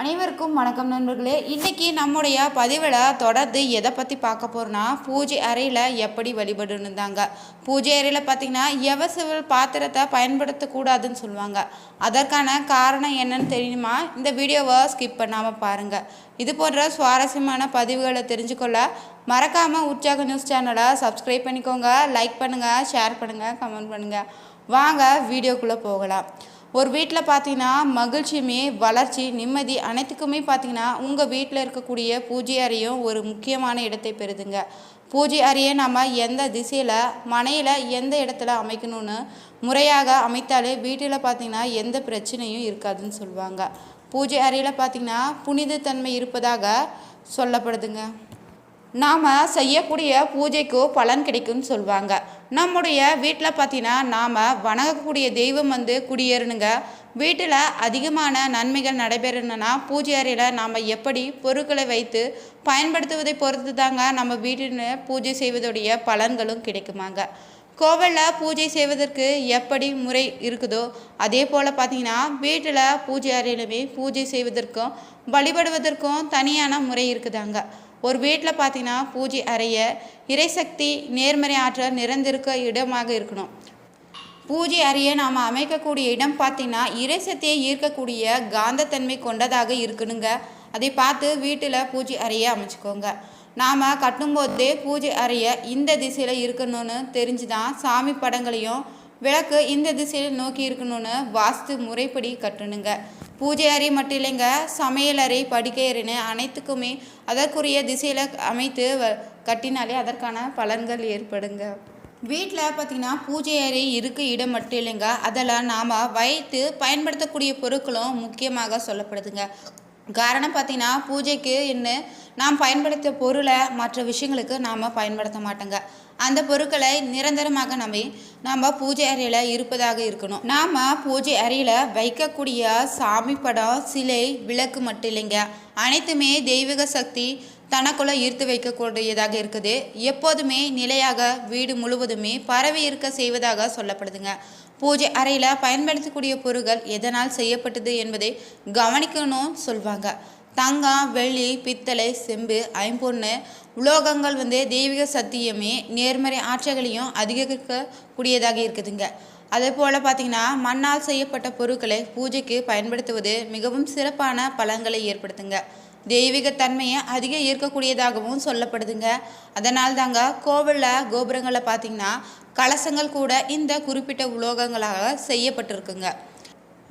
அனைவருக்கும் வணக்கம் நண்பர்களே. இன்றைக்கி நம்முடைய பதிவில் தொடர்ந்து எதை பற்றி பார்க்க போகிறோன்னா பூஜை அறையில் எப்படி வழிபடுன்னு தாங்க பூஜை அறையில் பார்த்திங்கன்னா எவசிவல் பாத்திரத்தை பயன்படுத்தக்கூடாதுன்னு சொல்லுவாங்க. அதற்கான காரணம் என்னன்னு தெரியுமா? இந்த வீடியோவை ஸ்கிப் பண்ணாமல் பாருங்கள் இது போன்ற சுவாரஸ்யமான பதிவுகளை தெரிஞ்சுக்கொள்ள மறக்காமல் உற்சாக நியூஸ் சேனலை சப்ஸ்கிரைப் பண்ணிக்கோங்க. லைக் பண்ணுங்கள் ஷேர் பண்ணுங்கள் கமெண்ட் பண்ணுங்கள் வாங்க வீடியோக்குள்ளே போகலாம். ஒரு வீட்டில் பார்த்தீங்கன்னா மகிழ்ச்சியுமே வளர்ச்சி நிம்மதி அனைத்துக்குமே பார்த்தீங்கன்னா உங்கள் வீட்டில் இருக்கக்கூடிய பூஜை அறையும் ஒரு முக்கியமான இடத்தை பெறுதுங்க. பூஜை அறையை நம்ம எந்த திசையில் மனையில் எந்த இடத்துல அமைக்கணும்னு முறையாக அமைத்தாலே வீட்டில் பார்த்தீங்கன்னா எந்த பிரச்சனையும் இருக்காதுன்னு சொல்லுவாங்க. பூஜை அறையில் பார்த்தீங்கன்னா புனிதத்தன்மை இருப்பதாக சொல்லப்படுதுங்க. நாம் செய்யக்கூடிய பூஜைக்கு பலன் கிடைக்கும்னு சொல்லுவாங்க நம்முடைய வீட்டில் பார்த்தீங்கன்னா நாம் வணங்கக்கூடிய தெய்வம் வந்து குடியேறணுங்க வீட்டில் அதிகமான நன்மைகள் நடைபெறணும்னா பூஜை அறையில் நாம் எப்படி பொருட்களை வைத்து பயன்படுத்துவதை பொறுத்து தாங்க நம்ம வீட்டில் பூஜை செய்வதுடைய பலன்களும் கிடைக்குமாங்க. கோவிலில் பூஜை செய்வதற்கு எப்படி முறை இருக்குதோ அதே போல் பார்த்தீங்கன்னா வீட்டில் பூஜை அறையிலுமே பூஜை செய்வதற்கும் வழிபடுவதற்கும் தனியான முறை இருக்குதாங்க. ஒரு வீட்டில் பார்த்தீங்கன்னா பூஜை அறைய இறைசக்தி நேர்மறை ஆற்றல் நிறைந்திருக்க இடமாக இருக்கணும். பூஜை அறையை நாம் அமைக்கக்கூடிய இடம் பார்த்தீங்கன்னா இறைசக்தியை ஈர்க்கக்கூடிய காந்தத்தன்மை கொண்டதாக இருக்கணுங்க. அதை பார்த்து வீட்டில் பூஜை அறையை அமைச்சுக்கோங்க. நாம் கட்டும்போதே பூஜை அறையை இந்த திசையில் இருக்கணும்னு தெரிஞ்சு தான் சாமி படங்களையும் விளக்கு இந்த திசையில் நோக்கி இருக்கணும்னு வாஸ்து முறைப்படி கட்டணுங்க. பூஜை அறை மட்டும் இல்லைங்க சமையலறை அறை படுக்கையறைன்னு அனைத்துக்குமே அதற்குரிய திசையில் அமைத்து கட்டினாலே அதற்கான பலன்கள் ஏற்படுங்க. வீட்டில் பார்த்திங்கன்னா பூஜை அறை இருக்க இடம் மட்டும் இல்லைங்க. அதெல்லாம் நாம் வைத்து பயன்படுத்தக்கூடிய பொருட்களும் முக்கியமாக சொல்லப்படுதுங்க. காரணம் பார்த்திங்கன்னா பூஜைக்கு இன்னும் நாம் பயன்படுத்த பொருளை மற்ற விஷயங்களுக்கு நாம் பயன்படுத்த மாட்டோங்க. அந்த பொருட்களை நிரந்தரமாக நம்பி நம்ம பூஜை அறையில் இருப்பதாக இருக்கணும். நாம் பூஜை அறையில் வைக்கக்கூடிய சாமி படம் சிலை விளக்கு மட்டும் இல்லைங்க. அனைத்துமே தெய்வீக சக்தி தனக்குள்ளே ஈர்த்து வைக்கக்கூடியதாக இருக்குது. எப்போதுமே நிலையாக வீடு முழுவதுமே பரவி இருக்க செய்வதாக சொல்லப்படுதுங்க. பூஜை அறையில் பயன்படுத்தக்கூடிய பொருட்கள் எதனால் செய்யப்பட்டது என்பதை கவனிக்கணும் சொல்வாங்க. தங்கம் வெள்ளி பித்தளை செம்பு ஐம்பொண்ணு உலோகங்கள் வந்து தெய்வீக சத்தியமே நேர்மறை ஆற்றல்களையும் அதிகரிக்கக்கூடியதாக இருக்குதுங்க. அதே போல் பார்த்திங்கன்னா மண்ணால் செய்யப்பட்ட பொருட்களை பூஜைக்கு பயன்படுத்துவது மிகவும் சிறப்பான பலன்களை ஏற்படுத்துங்க. தெய்வீகத்தன்மையை அதிகம் அதிக ஈர்க்கக்கூடியதாகவும் சொல்லப்படுதுங்க. அதனால் தாங்க கோவிலில் கோபுரங்களை பார்த்திங்கன்னா கலசங்கள் கூட இந்த குறிப்பிட்ட உலோகங்களாக செய்யப்பட்டிருக்குங்க.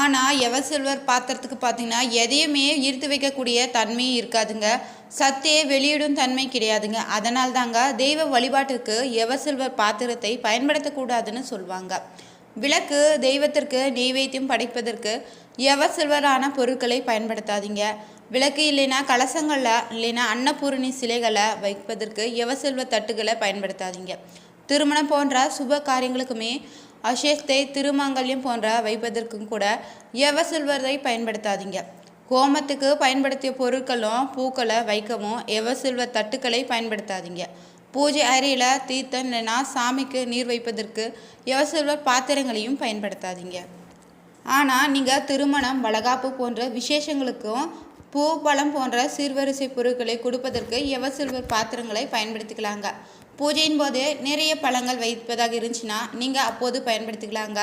ஆனால் எவர் சில்வர் பாத்திரத்துக்கு பார்த்தீங்கன்னா எதையுமே ஈர்த்து வைக்கக்கூடிய தன்மையும் இருக்காதுங்க. சத்தே வெளியிடும் தன்மை கிடையாதுங்க. அதனால் தாங்க தெய்வ வழிபாட்டுக்கு எவர் சில்வர் பாத்திரத்தை பயன்படுத்தக்கூடாதுன்னு சொல்லுவாங்க விளக்கு தெய்வத்திற்கு நெய்வேத்தியம் படைப்பதற்கு எவ சில்வரான பொருட்களை பயன்படுத்தாதீங்க. விளக்கு இல்லைன்னா கலசங்களில் இல்லைன்னா அன்னபூரணி சிலைகளை வைப்பதற்கு எவ சில்வர் தட்டுகளை பயன்படுத்தாதீங்க. திருமணம் போன்ற சுப காரியங்களுக்குமே அசேஸ்தை திருமாங்கல்யம் போன்ற வைப்பதற்கும் கூட எவ சில்வரை பயன்படுத்தாதீங்க. கோமத்துக்கு பயன்படுத்திய பொருட்களும் பூக்களை வைக்கவும் எவ சில்வர் தட்டுக்களை பயன்படுத்தாதீங்க. பூஜை அறையில் தீர்த்தம் இல்லைன்னா சாமிக்கு நீர் வைப்பதற்கு எவ சில்வர் பாத்திரங்களையும் பயன்படுத்தாதீங்க. ஆனால் நீங்கள் திருமணம் வளகாப்பு போன்ற விசேஷங்களுக்கும் பூ பழம் போன்ற சீர்வரிசை பொருட்களை கொடுப்பதற்கு எவ சில்வர் பாத்திரங்களை பயன்படுத்திக்கலாங்க. பூஜையின் போது நிறைய பழங்கள் வைப்பதாக இருந்துச்சுன்னா நீங்கள் அப்போது பயன்படுத்திக்கலாங்க.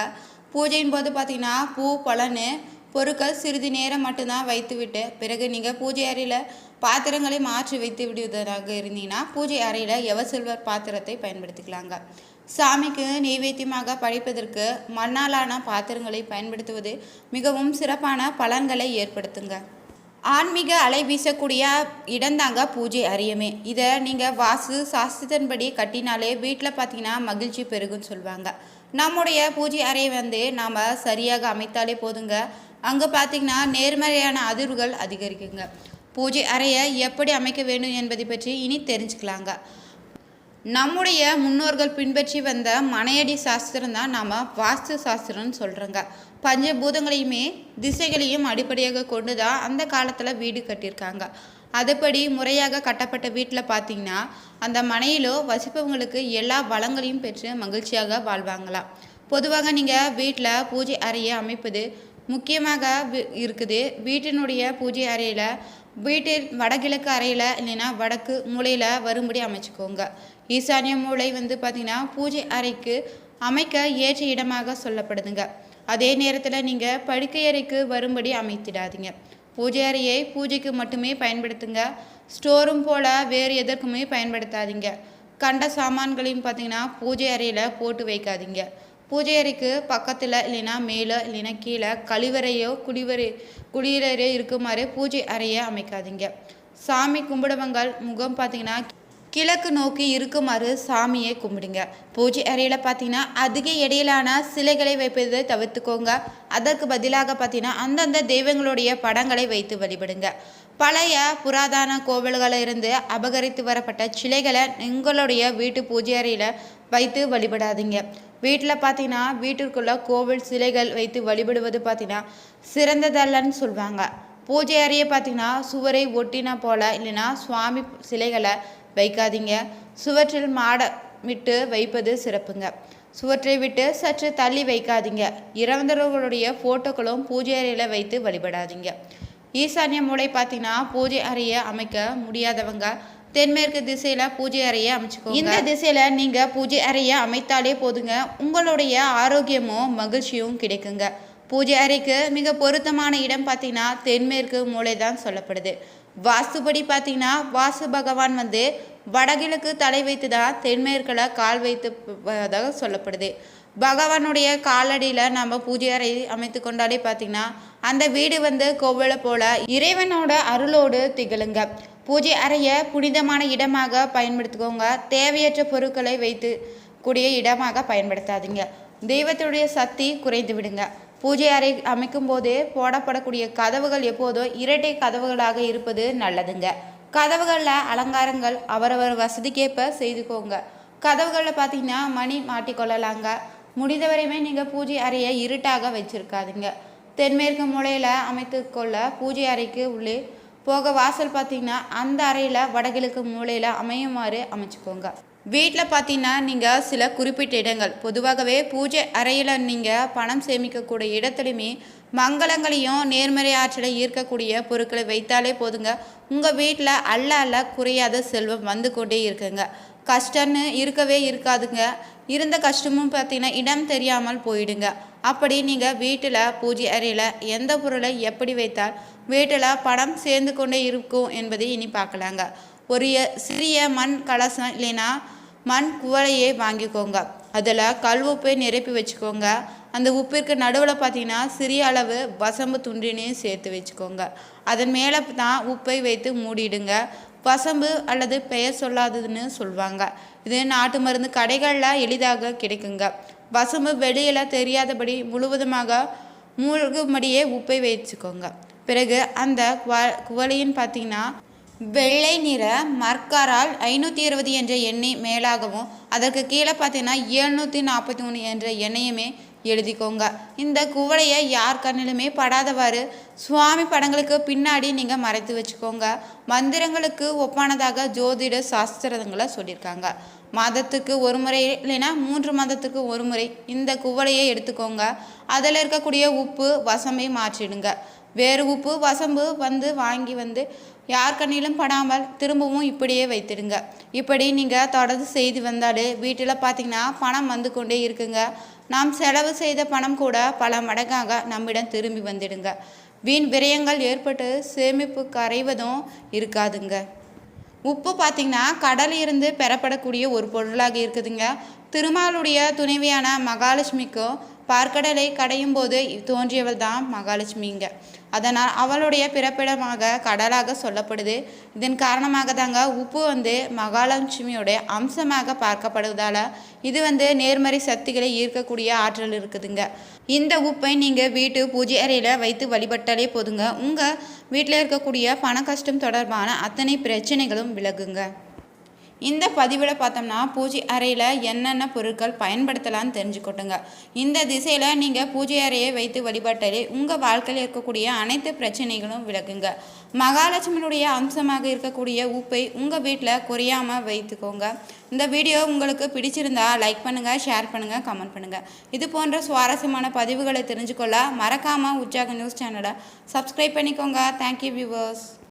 பூஜையின் போது பார்த்தீங்கன்னா பூ பழன்னு பொருட்கள் சிறிது நேரம் மட்டும்தான் வைத்துவிட்டு பிறகு நீங்கள் பூஜை அறையில் பாத்திரங்களை மாற்றி வைத்து விடுவதாக இருந்தீங்கன்னா பூஜை அறையில் எவ சில்வர் பாத்திரத்தை பயன்படுத்திக்கலாங்க. சாமிக்கு நெய்வேத்தியமாக படைப்பதற்கு மண்ணாலான பாத்திரங்களை பயன்படுத்துவது மிகவும் சிறப்பான பலன்களை ஏற்படுத்துங்க. ஆன்மீக அலை வீசக்கூடிய இடந்தாங்க பூஜை அறையுமே இதை நீங்கள் வாசு சாஸ்திரத்தின்படி கட்டினாலே வீட்டில் பார்த்தீங்கன்னா மகிழ்ச்சி பெருகுன்னு சொல்லுவாங்க நம்முடைய பூஜை அறையை வந்து நாம் சரியாக அமைத்தாலே போதுங்க. அங்கே பார்த்தீங்கன்னா நேர்மறையான அதிர்வுகள் அதிகரிக்குங்க. பூஜை அறையை எப்படி அமைக்க வேண்டும் என்பதை பற்றி இனி தெரிஞ்சுக்கலாங்க. நம்முடைய முன்னோர்கள் பின்பற்றி வந்த மனையடி சாஸ்திரம் தான் நாம் வாஸ்து சாஸ்திரம்னு சொல்கிறோங்க பஞ்சபூதங்களையுமே திசைகளையும் அடிப்படையாக கொண்டு தான் அந்த காலத்தில் வீடு கட்டியிருக்காங்க. அதுபடி முறையாக கட்டப்பட்ட வீட்டில் பார்த்தீங்கன்னா அந்த மனையிலோ வசிப்பவங்களுக்கு எல்லா வளங்களையும் பெற்று மகிழ்ச்சியாக வாழ்வாங்களாம். பொதுவாக நீங்கள் வீட்டில் பூஜை அறையை அமைப்பது முக்கியமாக இருக்குது. வீட்டினுடைய பூஜை அறையில் வீட்டில் வடகிழக்கு அறையில் இல்லைன்னா வடக்கு மூலையில் வரும்படி அமைச்சுக்கோங்க. ஈசானிய மூலை வந்து பார்த்திங்கன்னா பூஜை அறைக்கு அமைக்க ஏற்ற இடமாக சொல்லப்படுதுங்க. அதே நேரத்தில் நீங்கள் படுக்கை அறைக்கு வரும்படி அமைத்திடாதீங்க. பூஜை அறையை பூஜைக்கு மட்டுமே பயன்படுத்துங்க. ஸ்டோரும் போல் வேறு எதற்குமே பயன்படுத்தாதீங்க. கண்ட சாமான்களையும் பார்த்தீங்கன்னா பூஜை அறையில் போட்டு வைக்காதீங்க. பூஜை அறைக்கு பக்கத்தில் இல்லைன்னா மேலே இல்லைன்னா கீழே கழிவறையோ குடிவரை குடியிறையோ இருக்குமாறு பூஜை அறையை அமைக்காதீங்க. சாமி கும்பிடுவங்கள் முகம் பார்த்தீங்கன்னா கிழக்கு நோக்கி இருக்குமாறு சாமியை கும்பிடுங்க. பூஜை அறையில் பார்த்தீங்கன்னா அதிக இடையிலான சிலைகளை வைப்பதை தவிர்த்துக்கோங்க. அதற்கு பதிலாக பார்த்தீங்கன்னா அந்தந்த தெய்வங்களுடைய படங்களை வைத்து வழிபடுங்க. பழைய புராதன கோவில்களில் இருந்து அபகரித்து வரப்பட்ட சிலைகளை உங்களுடைய வீட்டு பூஜை அறையில் வைத்து வழிபடாதீங்க. வீட்டில் பார்த்தீங்கன்னா வீட்டிற்குள்ளே கோவில் சிலைகள் வைத்து வழிபடுவது பார்த்தீங்கன்னா சிறந்ததல்லன்னு சொல்லுவாங்க பூஜை அறையை பார்த்தீங்கன்னா சுவரை ஒட்டினா போல இல்லைன்னா சுவாமி சிலைகளை வைக்காதீங்க. சுவற்றில் மாட விட்டு வைப்பது சிறப்புங்க. சுவற்றை விட்டு சற்று தள்ளி வைக்காதீங்க. இறந்தவர்களுடைய ஃபோட்டோக்களும் பூஜை அறையில் வைத்து வழிபடாதீங்க. ஈசான்ய மூலை பார்த்தீங்கன்னா பூஜை அறையை அமைக்க முடியாதவங்க. தென்மேற்கு திசையில பூஜை அறையை அமைச்சுக்கோங்க. இந்த திசையில நீங்க பூஜை அறையை அமைத்தாலே போதுங்க. உங்களுடைய ஆரோக்கியமும் மகிழ்ச்சியும் கிடைக்குங்க. பூஜை அறைக்கு மிக பொருத்தமான இடம் பார்த்தீங்கன்னா தென்மேற்கு மூளை தான் சொல்லப்படுது. வாஸ்துபடி பார்த்தீங்கன்னா வாசு பகவான் வந்து வடகிழக்கு தலை வைத்து தான் தென்மேற்கில் கால் வைத்து சொல்லப்படுது. பகவானுடைய காலடியில் நம்ம பூஜை அறை அமைத்து கொண்டாலே பார்த்தீங்கன்னா அந்த வீடு வந்து கோவிலை போல இறைவனோட அருளோடு திகழுங்க. பூஜை அறையை புனிதமான இடமாக பயன்படுத்திக்கோங்க. தேவையற்ற பொருட்களை வைத்து கூடிய இடமாக பயன்படுத்தாதீங்க. தெய்வத்துடைய சக்தி குறைந்து விடுங்க. பூஜை அறை அமைக்கும் போதே போடப்படக்கூடிய கதவுகள் எப்போதும் இரட்டை கதவுகளாக இருப்பது நல்லதுங்க. கதவுகளில் அலங்காரங்கள் அவரவர் வசதிக்கேற்ப செய்துக்கோங்க. கதவுகளில் பார்த்தீங்கன்னா மணி மாட்டிக்கொள்ளலாங்க. முடிந்தவரையுமே நீங்கள் பூஜை அறையை இருட்டாக வச்சுருக்காதுங்க. தென்மேற்கு மூலையில் அமைத்து கொள்ள பூஜை அறைக்கு உள்ளே போக வாசல் பார்த்தீங்கன்னா அந்த அறையில் வடகிழக்கு மூலையில் அமையுமாறு அமைச்சுக்கோங்க. வீட்டில் பார்த்தீங்கன்னா நீங்கள் சில குறிப்பிட்ட இடங்கள். பொதுவாகவே பூஜை அறையில் நீங்கள் பணம் சேமிக்கக்கூடிய இடத்துலையுமே மங்களங்களையும் நேர்மறை ஆற்றலை ஈர்க்கக்கூடிய பொருட்களை வைத்தாலே போதுங்க. உங்கள் வீட்டில் அல்ல அல்ல குறையாத செல்வம் வந்து கொண்டே இருக்குங்க. கஷ்டம்னு இருக்கவே இருக்காதுங்க. இருந்த கஷ்டமும் பார்த்தீங்கன்னா இடம் தெரியாமல் போயிடுங்க. அப்படி நீங்கள் வீட்டில் பூஜை அறையில் எந்த பொருளை எப்படி வைத்தால் வீட்டில் பணம் சேர்ந்து கொண்டே இருக்கும் என்பதை இனி பார்க்கலாங்க. ஒரு சிறிய மண் கலசம் இல்லைன்னா மண் குவளையை வாங்கிக்கோங்க. அதில் கல் உப்பை நிரப்பி வச்சுக்கோங்க. அந்த உப்பிற்கு நடுவில் பார்த்தீங்கன்னா சிறிய அளவு வசம்பு துண்டினையும் சேர்த்து வச்சுக்கோங்க. அதன் மேலே தான் உப்பை வைத்து மூடிடுங்க. வசம்பு அல்லது பெயர் சொல்லாததுன்னு சொல்லுவாங்க இது நாட்டு மருந்து கடைகளில் எளிதாக கிடைக்குங்க. வசம்பு வெளியில் தெரியாதபடி முழுவதுமாக மூழ்கும்படியே உப்பை வச்சுக்கோங்க பிறகு அந்த குவ- பார்த்தீங்கன்னா வெள்ளை நிற மர்க்காரால் ஐநூற்றி இருபது என்ற எண்ணெய் மேலாகவும் அதற்கு கீழே பார்த்தீங்கன்னா எழுநூற்றி நாற்பத்தி மூணு என்ற எண்ணையுமே எழுதிக்கோங்க. இந்த குவளையை யார் கண்ணிலுமே படாதவாறு சுவாமி படங்களுக்கு பின்னாடி நீங்கள் மறைத்து வச்சுக்கோங்க. மந்திரங்களுக்கு ஒப்பானதாக ஜோதிட சாஸ்திரங்களை சொல்லியிருக்காங்க. மாதத்துக்கு ஒரு முறை இல்லைன்னா மூன்று மாதத்துக்கு ஒரு முறை இந்த குவளையை எடுத்துக்கோங்க. அதில் இருக்கக்கூடிய உப்பு வசம்பை மாற்றிடுங்க. வேறு உப்பு வசம்பு வந்து வாங்கி வந்து யார் கண்ணிலும் படாமல் திரும்பவும் இப்படியே வைத்திடுங்க. இப்படி நீங்கள் தொடர்ந்து செய்து வந்தாலே வீட்டில் பார்த்தீங்கன்னா பணம் வந்து கொண்டே இருக்குங்க. நாம் செலவு செய்த பணம் கூட பல மடங்காக நம்மிடம் திரும்பி வந்துடுங்க. வீண் விரயங்கள் ஏற்பட்டு சேமிப்பு கரைவதும் இருக்காதுங்க. உப்பு பார்த்திங்கன்னா கடலில் இருந்து பெறப்படக்கூடிய ஒரு பொருளாக இருக்குதுங்க. திருமாலுடைய துணைவியான மகாலட்சுமிக்கும் பார்க்கடலை கடையும் போது தோன்றியவள் தான் மகாலட்சுமிங்க. அதனால் அவளுடைய பிறப்பிடமாக கடலாக சொல்லப்படுது. இதன் காரணமாக தாங்க உப்பு வந்து மகாலட்சுமியோட அம்சமாக பார்க்கப்படுவதால் இது வந்து நேர்மறை சக்திகளை ஈர்க்கக்கூடிய ஆற்றல் இருக்குதுங்க. இந்த உப்பை நீங்கள் வீட்டு பூஜை அறையில் வைத்து வழிபட்டாலே போதுங்க. உங்கள் வீட்டில் இருக்கக்கூடிய பண கஷ்டம் தொடர்பான அத்தனை பிரச்சனைகளும் விலகுங்க. இந்த பதிவில் பார்த்தோம்னா பூஜை அறையில் என்னென்ன பொருட்கள் பயன்படுத்தலாம்னு தெரிஞ்சுக்கோட்டுங்க. இந்த திசையில் நீங்கள் பூஜை அறையை வைத்து வழிபட்டாலே உங்கள் வாழ்க்கையில் இருக்கக்கூடிய அனைத்து பிரச்சனைகளும் விளக்குங்க மகாலட்சுமியுடைய அம்சமாக இருக்கக்கூடிய உப்பை உங்கள் வீட்டில் குறையாமல் வைத்துக்கோங்க. இந்த வீடியோ உங்களுக்கு பிடிச்சிருந்தா லைக் பண்ணுங்கள் ஷேர் பண்ணுங்கள் கமெண்ட் பண்ணுங்கள் இது போன்ற சுவாரஸ்யமான பதிவுகளை தெரிஞ்சுக்கொள்ள மறக்காமல் உற்சாக நியூஸ் சேனலை சப்ஸ்கிரைப் பண்ணிக்கோங்க. Thank you viewers